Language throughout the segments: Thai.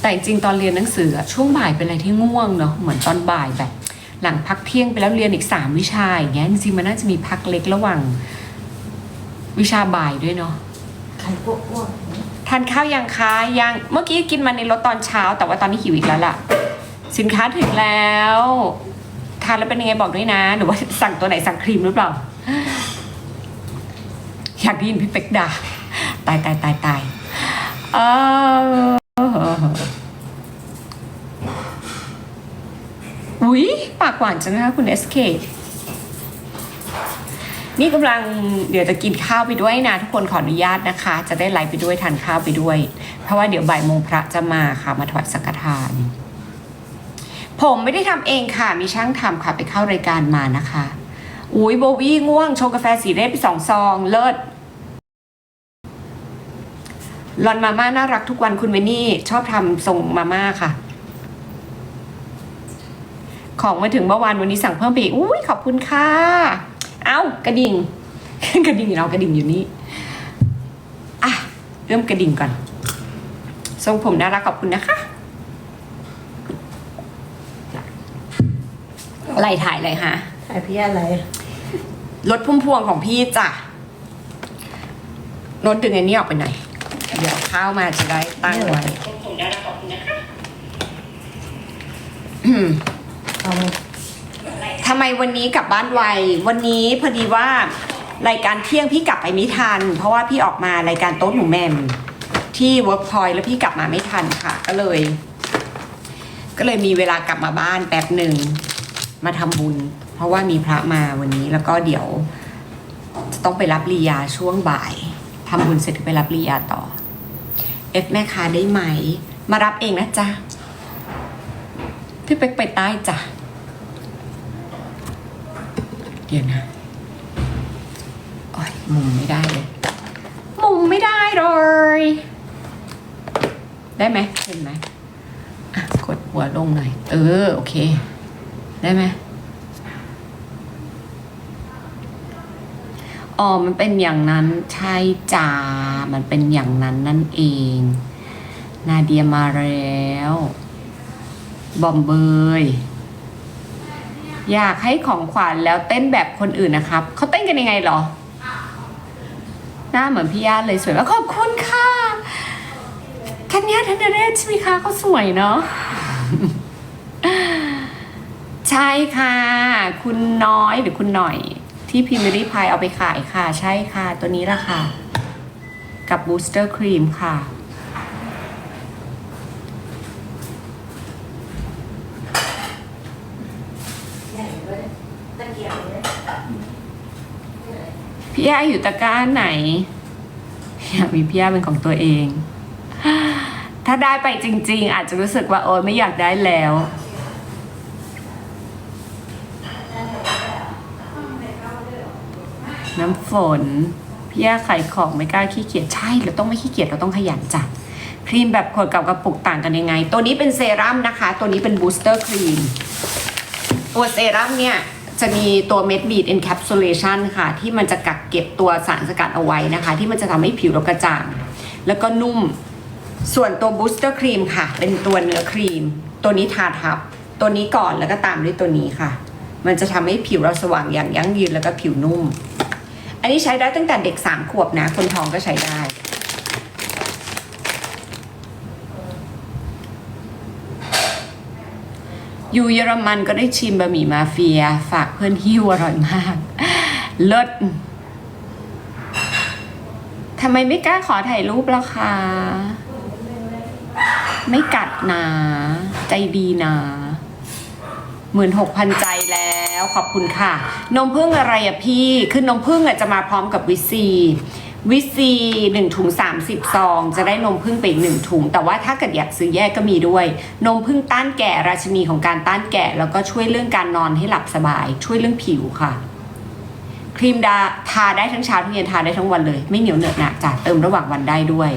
แต่จริงตอนเรียนหนังสือช่วงบ่ายเป็นอะไรที่ง่วงเนาะเหมือนตอนบ่ายแบบ หลังพักเที่ยงไปแล้วเรียนอีกสามวิชาอย่างเงี้ยจริงๆมันน่าจะมีพักเล็กระหว่างวิชาบ่ายด้วยเนาะใครพวกอ้วนทานข้าวยังคะยังเมื่อกี้กินมาในรถตอนเช้า แต่ว่าตอนนี้หิวอีกแล้วล่ะ สินค้าถึงแล้ว ทานแล้วเป็นยังไงบอกด้วยนะ หรือว่าสั่งตัวไหนสั่งครีมหรือเปล่า อยากได้ยินพี่เป็กด่าตายตายตายตายเอออุ๊ยปากหวานจังนะคะคุณเอสเคนี่กำลังเดี๋ยวจะกินข้าวไปด้วยนะ ทุกคนขออนุญาตนะคะ จะได้ไลฟ์ไปด้วยทานข้าวไปด้วย เพราะว่าเดี๋ยวบ่ายโมงพระจะมาค่ะ มาถวายสังฆทาน ผมไม่ได้ทำเองค่ะ มีช่างทำค่ะ ไปเข้ารายการมานะคะ อุ้ยโบวี่ง่วงชงกาแฟสีเรศไปสองซอง เลิศ ลอนมาม่าน่ารักทุกวันคุณเวนี่ชอบทำส่งมาม่าค่ะ ของมาถึงเมื่อวานวันนี้สั่งเพิ่มไปอีกอุ้ยขอบคุณค่ะ เอ้ากระดิ่ง กระดิ่งเรากระดิ่งอยู่นี่อะเริ่มกระดิ่งก่อน ทรงผมน่ารักขอบคุณนะคะอะไรถ่ายอะไรฮะถ่ายพี่อะไรรถพุ่มพวงของพี่จ้ะรถดึงไอ้นี่ออกไปหน่อย เดี๋ยวข้าวมาจะได้ตั้งไว้ผมได้รับขอบคุณนะคะอืมเอาทำไมวันนี้กลับบ้านไว วันนี้พอดีว่ารายการเที่ยงพี่กลับไปไม่ทัน เพราะว่าพี่ออกมารายการโต๊ะหนูแมมที่ Workpoint แล้วพี่กลับมาไม่ทันค่ะ ก็เลย ก็เลยมีเวลากลับมาบ้านแป๊บหนึ่งมาทำบุญ เพราะว่ามีพระมาวันนี้แล้วก็เดี๋ยว จะต้องไปรับลียาช่วงบ่ายทำบุญเสร็จก็ไปรับลียาต่อ เอฟแม่ค้าได้ไหม มารับเองนะจ๊ะ พี่เป็กไปใต้จ้ะ เดี๋ยวนะโอ้ยมุมไม่ได้เลย มุมไม่ได้เลย ได้ไหมเห็นไหมกดหัวลงหน่อย เออ โอเค ได้ไหม อ๋อ มันเป็นอย่างนั้นใช่จ้า มันเป็นอย่างนั้นนั่นเอง นาเดียมาแล้ว บอมเบย อยากให้ของขวัญแล้วเต้นแบบคนอื่นนะครับ เขาเต้นกันยังไงเหรอ หน้าเหมือนพี่ย่าเลยสวยมากขอบคุณค่ะทัญญาธัญเรศใช่ไหมคะเขาสวยเนาะใช่ค่ะ คุณน้อยหรือคุณหน่อย ที่พิมพ์รีพายเอาไปขายค่ะ ใช่ค่ะ ตัวนี้ละค่ะ กับบูสเตอร์ครีมค่ะ พี่ย่าอยู่ตะกร้าไหน อยากมีพี่ย่าเป็นของตัวเอง ถ้าได้ไปจริง ๆ อาจจะรู้สึกว่าโอ๊ยไม่อยากได้แล้ว น้ำฝนพี่ย่าขายของไม่กล้าขี้เกียจใช่เราต้องไม่ขี้เกียจเราต้องขยันจ้ะครีมแบบขวดกับกระปุกต่างกันยังไง ตัวนี้เป็นเซรั่มนะคะ ตัวนี้เป็นบูสเตอร์ครีมตัวเซรั่มเนี่ยจะมีตัวเม็ดบีด encapsulation ค่ะ ที่มันจะกักเก็บตัวสารสกัดเอาไว้นะคะ ที่มันจะทำให้ผิวเรากระจ่าง แล้วก็นุ่ม ส่วนตัวบูสเตอร์ครีมค่ะ เป็นตัวเนื้อครีม ตัวนี้ทาทับ ตัวนี้ก่อนแล้วก็ตามด้วยตัวนี้ค่ะ มันจะทำให้ผิวเราสว่างอย่างยั่งยืนแล้วก็ผิวนุ่ม อันนี้ใช้ได้ตั้งแต่เด็กสามขวบนะ คนท้องก็ใช้ได้ อยู่เยอรมันก็ได้ชิมบะหมี่มาเฟีย ฝากเพื่อนฮิ้วอร่อยมากเลิศทำไมไม่กล้าขอถ่ายรูปล่ะคะ ไม่กัดนะ ใจดีนะ หมื่นหกพันใจแล้วขอบคุณค่ะ นมพึ่งอะไรอะพี่คือนมพึ่งอะจะมาพร้อมกับวิซีวิซีหนึ่งถุงสามสิบซอง จะได้นมพึ่งไปอีกหนึ่งถุง แต่ว่าถ้าเกิดอยากซื้อแยกก็มีด้วย นมพึ่งต้านแก่ราชินีของการต้านแก่ แล้วก็ช่วยเรื่องการนอนให้หลับสบาย ช่วยเรื่องผิวค่ะ ครีมดาทาได้ทั้งเช้าทั้งเย็นทาได้ทั้งวันเลย ไม่เหนียวเหนอะหนะจ้ะเติมระหว่างวันได้ด้วย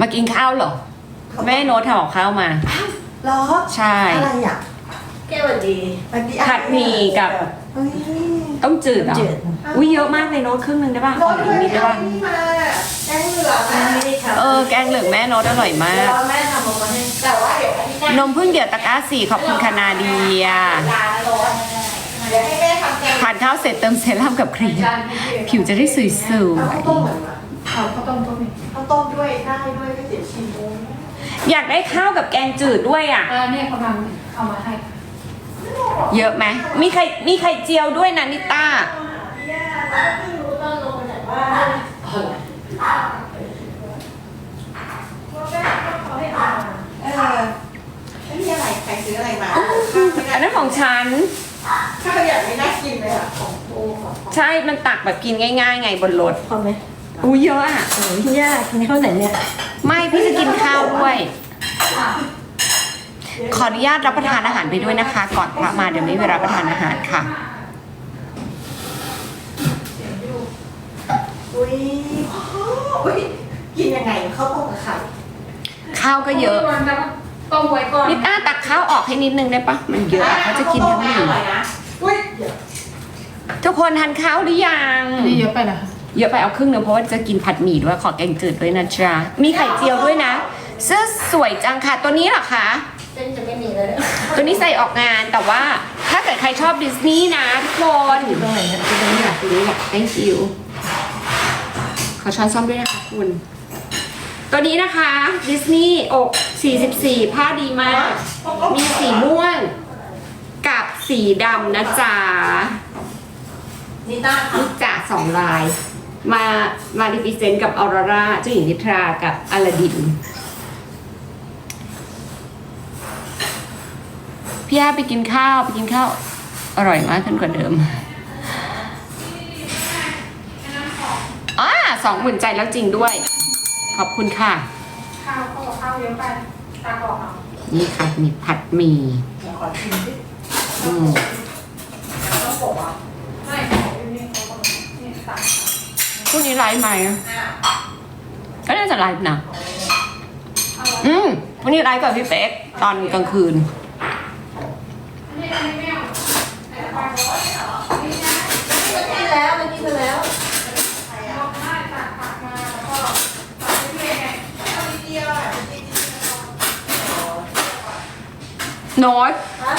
มากินข้าวเหรอ แม่โน้ตทำกับข้าวมาเหรอใช่ อะไรอะแก้วสวัสดีสวัสดีผัดหมี่กับ เฮ้ยต้มจืดเหรอจืด อุ้ยเยอะมากเลยโน้ตครึ่งหนึงได้ป่ะขออีกนิดได้ป่ะมาแกงเหลืองไม่ได้ทำเออแกงเหลืองแม่โน้ตอร่อยมากเดี๋ยวแม่ทำออกมาให้ แต่ว่าเดี๋ยวอาทิตย์หน้านมพึ่งเดี่ยวตะกร้าสี่ขอบคุณคานาเดียลาร้อนเดี๋ยวให้แม่ทำแกงทานข้าวเสร็จเติมเซรั่มกับครีมผิวจะได้สวยเอาข้าวต้มเหมือนกันเอาข้าวต้มต้มนี่ข้าวต้มด้วยได้ด้วยก็เสียชิมด้วยๆ อยากได้ข้าวกับแกงจืดด้วยอะ อ่าเนี่ยกำลังเอามาให้เยอะไหมมีไข่มีไข่เจียวด้วยนะนิต้าพี่ย่าแล้วก็เพิ่งรู้ตอนลงมาจากบ้านเออไม่มีอะไรใครซื้ออะไรมาข้าวไม่ได้อันนั้นของฉัน ข้าวอย่างไม่น่ากินเลยอะของโอ้ของใช่ มันตักแบบกินง่ายๆ ไงบนรถ พอไหมอุ้ยเยอะอะ โอ้ยพี่ย่ากินข้าวไหนเนี่ย ไม่ พี่จะกินข้าวด้วย ขออนุญาตรับประทานอาหารไปด้วยนะคะ ก่อนพระมาเดี๋ยวไม่มีเวลารับประทานอาหารค่ะอุ้ยอุ้ยกินยังไงข้าวต้มกับไข่ข้าวก็เยอะมันจะต้มไว้ก่อนนิต้าตักข้าวออกให้นิดนึงได้ปะมันเยอะอะเขาจะกินทั้งหนึ่งอร่อยนะอุ้ยเดี๋ยวทุกคนทานข้าวหรือยังนี่เยอะไปนะเยอะไปเอาครึ่งหนึงเพราะว่าจะกินผัดหมี่ด้วยขอแกงจืดด้วยนะจ๊ะมีไข่เจียวด้วยนะ เสื้อสวยจังค่ะ ตัวนี้เหรอคะ เส้นจะไม่มีเลยตัวนี้ใส่ออกงานแต่ว่าถ้าเกิดใครชอบดิสนีย์นะทุกคนอยู่ตรงไหนเนี่ยอยู่ตรงนี้อะตัวนี้แหละ thank you ขอช้อนซ่อมด้วยนะคะคุณ ตัวนี้นะคะดิสนีย์อก 44 ผ้าดีมาก มีสีม่วง กับสีดำนะจ๊ะนิต้าลูกจ่าสองลาย มามาดิฟิเซนต์กับออโรราเจ้าหญิงนิทรากับอลาดิน พี่อาไปกินข้าวไปกินข้าว อร่อยมากขึ้นกว่าเดิมอ่าสองหมื่นใจแล้วจริงด้วย ขอบคุณค่ะ ข้าวเขาบอกข้าวเยอะไปตาบอกเอานี่ค่ะนี่ผัดหมี่เดี๋ยวขอชิมดิอืมต้องบอกว่าไม่ของอยู่นี่เขาบอกนี่ตักพรุ่งนี้ไลฟ์ไหมอ้าวก็น่าจะไลฟ์นะ อืมพรุ่งนี้ไลฟ์กับพี่เป๊กตอนกลางคืน กว่าไม่เอาไม่ได้มันกินแล้วมันกินไปแล้วเอาได้ตักผักมาแล้วก็ตักเรื่อยๆไงเอานิดเดียวอะนิดเดียวโน้ตฮะ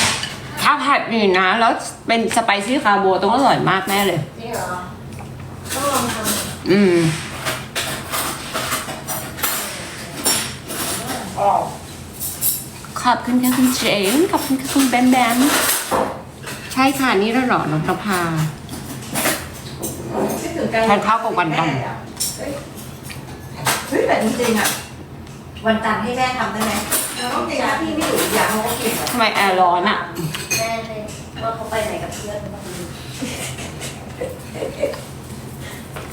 ถ้าผัดหมี่นะ แล้วเป็นสไปซี่คาโบต้องอร่อยมากแน่เลย จริงเหรอต้องลองทำ อืม อ๋อ ขอบคุณค่ะคุณเจนขอบคุณค่ะคุณแบมแบมใช่ค่ะนี่แล้วเหรอน้องประภาคิดถึงกันทานข้าวกับวันจันทร์เฮ้ยเฮ้ยแต่จริงๆอะวันจันทร์ให้แม่ทำได้ไหมเราต้องจริงนะพี่ไม่อยู่อยากเขาก็เก่งอะทำไมแอร์ร้อนอะแม่เลยว่าเขาไปไหนกับเพื่อนบ้าง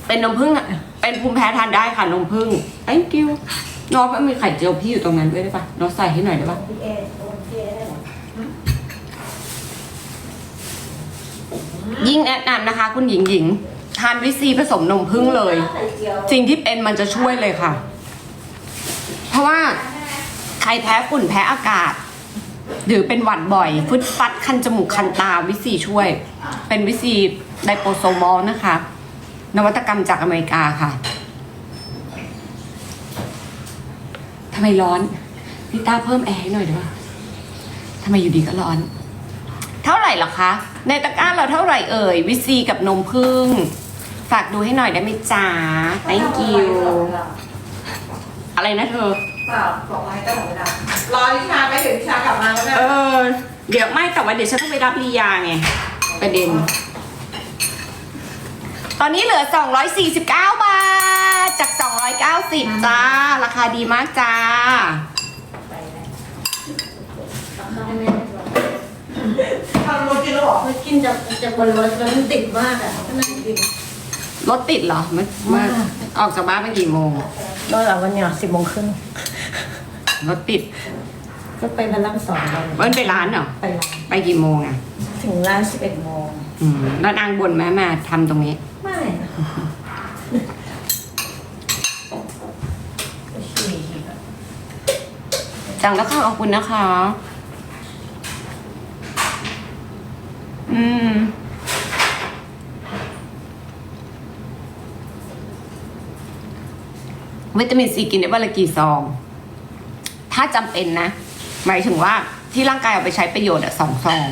เป็นนมผึ้งอะเป็นภูมิแพ้ทานได้ค่ะนมผึ้ง thank you น้องมันมีไข่เจียวพี่อยู่ตรงนั้นด้วยได้ปะน้องใส่ให้หน่อยได้ปะพี่เอโดนพี่เอได้เหรอยิ่งแนะนำนะคะ คุณหญิงหญิงทานวิซีผสมนมผึ้งเลย สิ่งที่เป็นมันจะช่วยเลยค่ะ เพราะว่าใครแพ้ฝุ่นแพ้อากาศ หรือเป็นหวัดบ่อยฟึดฟัดคันจมูกคันตาวิซีช่วย เป็นวิซีไดโปโซมอลนะคะ นวัตกรรมจากอเมริกาค่ะทำไมร้อนพี่ต้าเพิ่มแอร์ให้หน่อยได้ปะทำไมอยู่ดีก็ร้อน เท่าไหร่เหรอคะ ในตะกร้าเราเท่าไหร่เอ่ย วิซีกับนมผึ้งฝากดูให้หน่อยได้ไหมจ๊ะ thank you อะไรนะเธอเปล่าบอกไว้ก็หมดเวลารอวิชาไปถึงวิชากลับมาแล้วนะเออ เดี๋ยวไม่แต่ว่าเดี๋ยวฉันต้องไปรับลียาไง ประเด็น ตอนนี้เหลือ 249 บาท จาก 290 จ้า ราคาดีมากจ้า ทำรถกินแล้วบอกกินจากจากบนรถแล้วมันติดมากอะก็นั่งกินรถติดเหรอมันมันมากออกจากบ้านไปกี่โมงรถเราวันเนี้ยสิบโมงครึ่งรถติด ก็ไปพระรามสองเราเบิ้ลไปร้านเหรอ ไปร้านไปกี่โมงอะ ถึงร้านสิบเอ็ดโมง อืมแล้วนางบนแม่มาทำตรงนี้ ไม่โอเค จังแล้วค่ะขอบคุณนะคะ อืม วิตามินซีกินได้วันละกี่ซอง ถ้าจำเป็นนะ หมายถึงว่าที่ร่างกายเอาไปใช้ประโยชน์อะสองซอง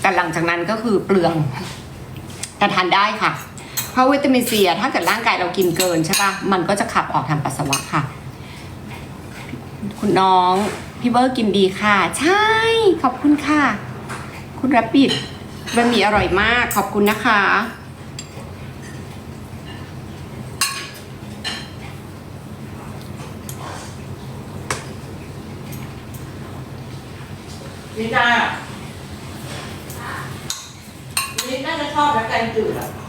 แต่หลังจากนั้นก็คือเปลือง แต่ทานได้ค่ะ เพราะวิตามินซีอะถ้าเกิดร่างกายเรากินเกินใช่ปะมันก็จะขับออกทางปัสสาวะค่ะ คุณน้อง พี่เบอร์กินดีค่ะ ใช่ ขอบคุณค่ะ คุณรับบิดบะหมี่อร่อยมากขอบคุณนะคะ ลิน่าลิน่าจะชอบแล้วแกงจืดอะ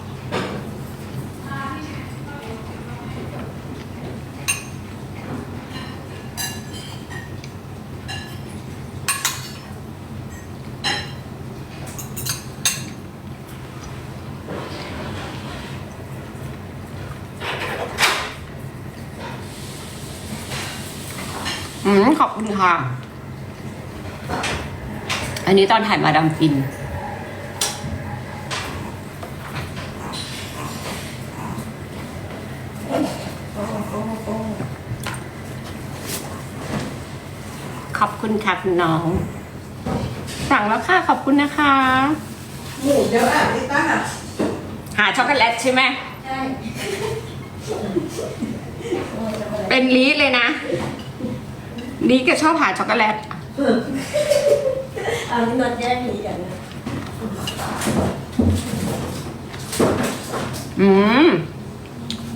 อืมขอบคุณค่ะ อันนี้ตอนถ่ายมาดามฟิน ขอบคุณค่ะคุณน้อง สั่งแล้วค่ะ ขอบคุณนะคะ หมูเยอะอะลิต้าหาช็อกโกแลตใช่ไหม ใช่ เป็นลีดเลยนะลี ดก็ชอบหาช็อกโกแลตเอานี่นอนแยกหนีกันนะอืม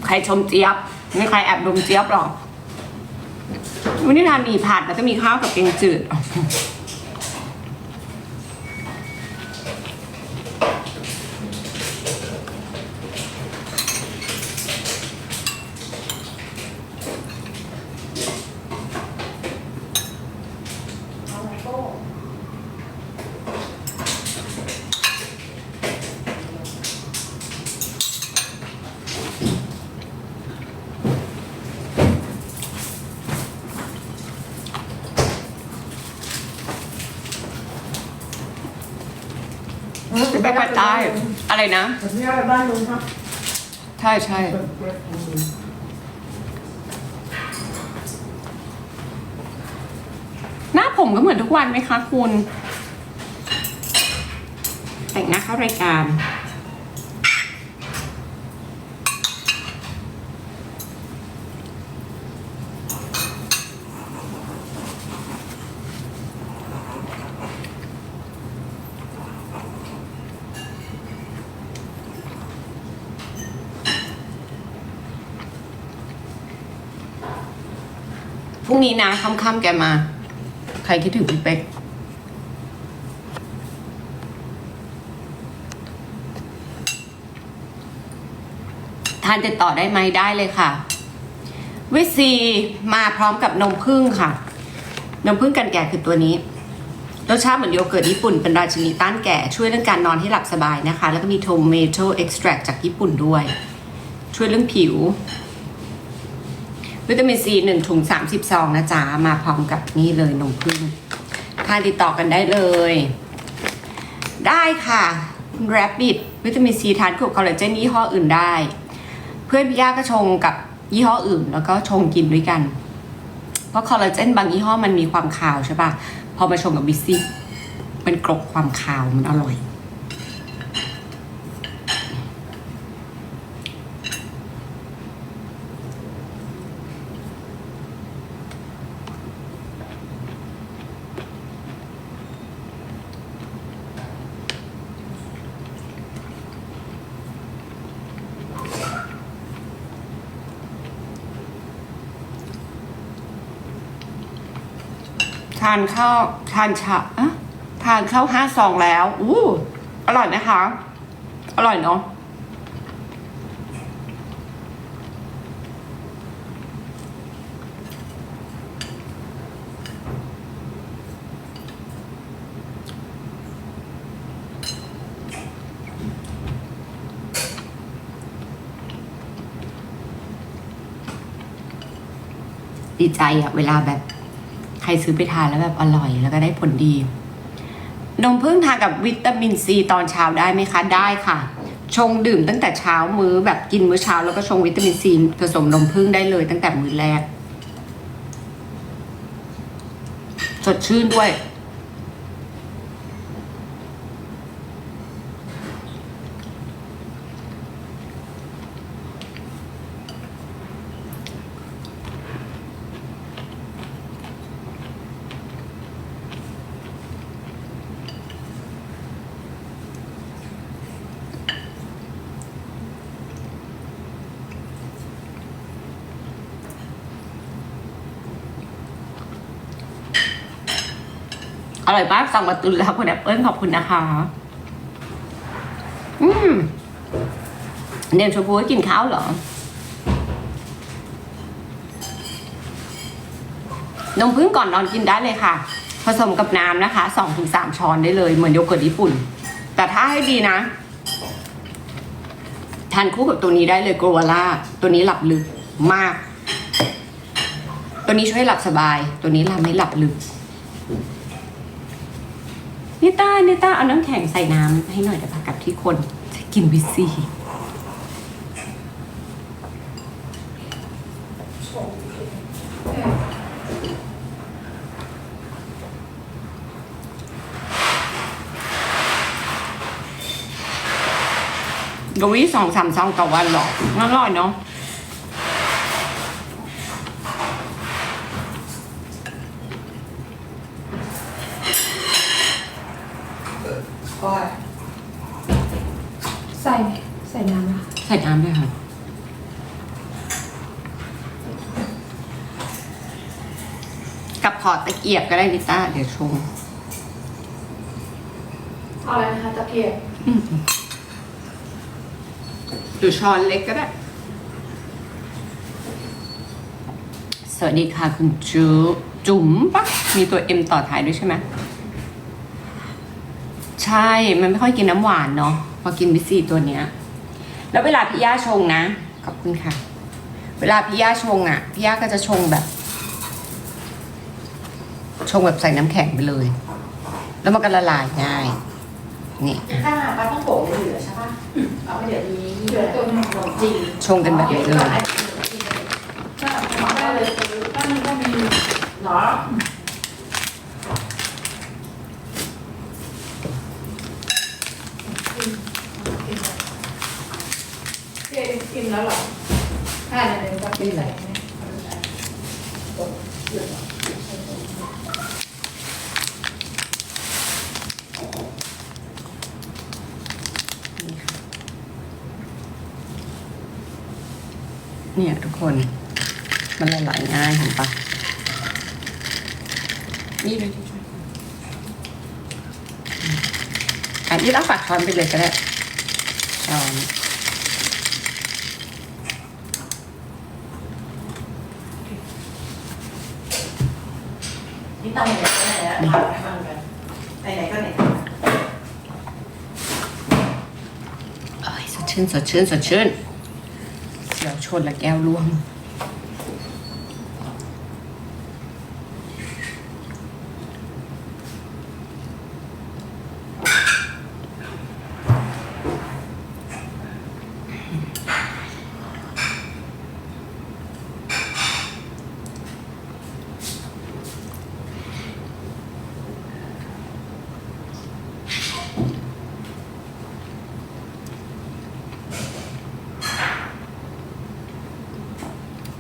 ใครชมเจี๊ยบ ไม่ใครแอบดมเจี๊ยบหรอกวันนี้ทานหมี่ผัดแล้วก็มีข้าวกับแกงจืด ไปปัดใต้อะไรนะแบบนี้ไปบ้านลุงครับใช่ใช่หน้าผมก็เหมือนทุกวันไหมคะคุณ แต่งหน้าเข้ารายการ พรุ่งนี้นะค่ำๆแกมา ใครคิดถึงพี่เป๊กทานติดต่อได้ไหมได้เลยค่ะ วิซีมาพร้อมกับนมผึ้งค่ะ นมผึ้งกันแก่คือตัวนี้รสชาติเหมือนโยเกิร์ตญี่ปุ่นเป็นราชินีต้านแก่ช่วยเรื่องการนอนให้หลับสบายนะคะ แล้วก็มีโทเมโตเอ็กซ์แทรจากญี่ปุ่นด้วย ช่วยเรื่องผิว วิตามินซีหนึ่งถุงสามสิบซองนะจ๊ะ มาพร้อมกับนี่เลยนมผึ้งทานติดต่อกันได้เลย ได้ค่ะแรปบิดวิตามินซีทานกับคอลลาเจนยี่ห้ออื่นได้ เพื่อนพี่ย่าก็ชงกับยี่ห้ออื่น แล้วก็ชงกินด้วยกัน เพราะคอลลาเจนบางยี่ห้อมันมีความคาวใช่ปะพอมาชงกับบิสซี่มันกรบความคาวมันอร่อยานข้าวทานชาอะทานข้าวห้าซองแล้วอู้อร่อยไหมคะ อร่อยเนาะดีใจอะเวลาแบบ ใครซื้อไปทานแล้วแบบอร่อยแล้วก็ได้ผลดี นมพึ่งทานกับวิตามินซีตอนเช้าได้ไหมคะ ได้ค่ะ ชงดื่มตั้งแต่เช้ามื้อแบบกินมื้อเช้าแล้วก็ชงวิตามินซีผสมนมพึ่งได้เลยตั้งแต่มื้อแรก สดชื่นด้วย ร่อยมากสั่งมาตุนแล้วคุณแอปเปิลขอบคุณนะคะ อืมเดนชมพูให้กินข้าวเหรอ นมพึ่งก่อนนอนกินได้เลยค่ะ ผสมกับน้ำนะคะสองถึงสามช้อนได้เลย เหมือนโยเกิร์ตญี่ปุ่น แต่ถ้าให้ดีนะ ทานคู่กับตัวนี้ได้เลยโกวาล่าตัวนี้หลับลึกมาก ตัวนี้ช่วยหลับสบาย ตัวนี้ทำให้หลับลึก นิต้านิต้าเอาน้ำแข็งใส่น้ำให้หน่อยเดี๋ยวพากับที่คนจะกินวิซี่กวีสองสามซองต่อวันหรออร่อยเนาะ ก้อยใส่ใส่น้ำนะคะใส่น้ำด้วยค่ะ กับขอตะเกียบก็ได้นิต้า เดี๋ยวชงเอาอะไรนะคะตะเกียบหรือช้อนเล็กก็ได้ สวัสดีค่ะ คุณจูจุ๋มปะมีตัวเอ็มต่อท้ายด้วยใช่ไหม ใช่ มันไม่ค่อยกินน้ำหวานเนาะ พอกินวิซีตัวเนี้ย แล้วเวลาพี่ย่าชงนะ ขอบคุณค่ะ เวลาพี่ย่าชงอะ พี่ย่าก็จะชงแบบ ชงแบบใส่น้ำแข็งไปเลย แล้วมันก็ละลายง่าย นี่อะถ้าปลาต้องโกะเหลือใช่ปะเอาไปเดี๋ยวนี้เดี๋ยวตัวหนึ่งขนมจีนชงกันแบบนี้เลยถ้าเอาได้เลยถ้ามันก็มีเนาะ เกียบอิ่ม แล้วหรอใช่เดี๋ยวจะไปใส่ไหมเนี่ยทุกคนมันละลายง่ายเห็นปะนี่เลยอันนี้เราฝากช้อนไปเลยก็ได้ช้อน ตั้งไหนก็ไหนแล้วทำให้มันกันไหนๆก็ไหนเอ้ยสดชื่นสดชื่นสดชื่นเดี๋ยวชนละแก้วร่วง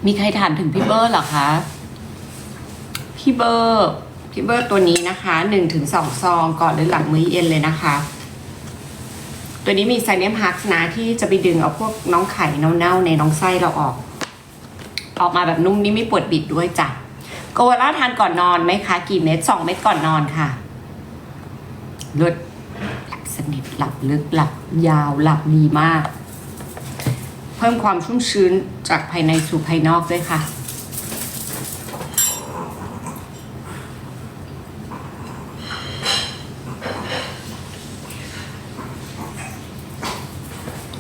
มีใครถามถึงพี่เบอร์หรอคะ พี่เบอร์พี่เบอร์ตัวนี้นะคะหนึ่งถึงสองซองก่อนหรือหลังมื้อเย็นเลยนะคะ ตัวนี้มีไซเนียมฮักนะที่จะไปดึงเอาพวกน้องไข่เน่าๆในน้องไส้เราออก ออกมาแบบนุ่มนี่ไม่ปวดบิดด้วยจ้ะโกวาล่าทานก่อนนอนไหมคะ กี่เม็ดสองเม็ดก่อนนอนค่ะลดหลับสนิทหลับลึกหลับยาวหลับดีมาก เพิ่มความชุ่มชื้นจากภายในสู่ภายนอกด้วยค่ะ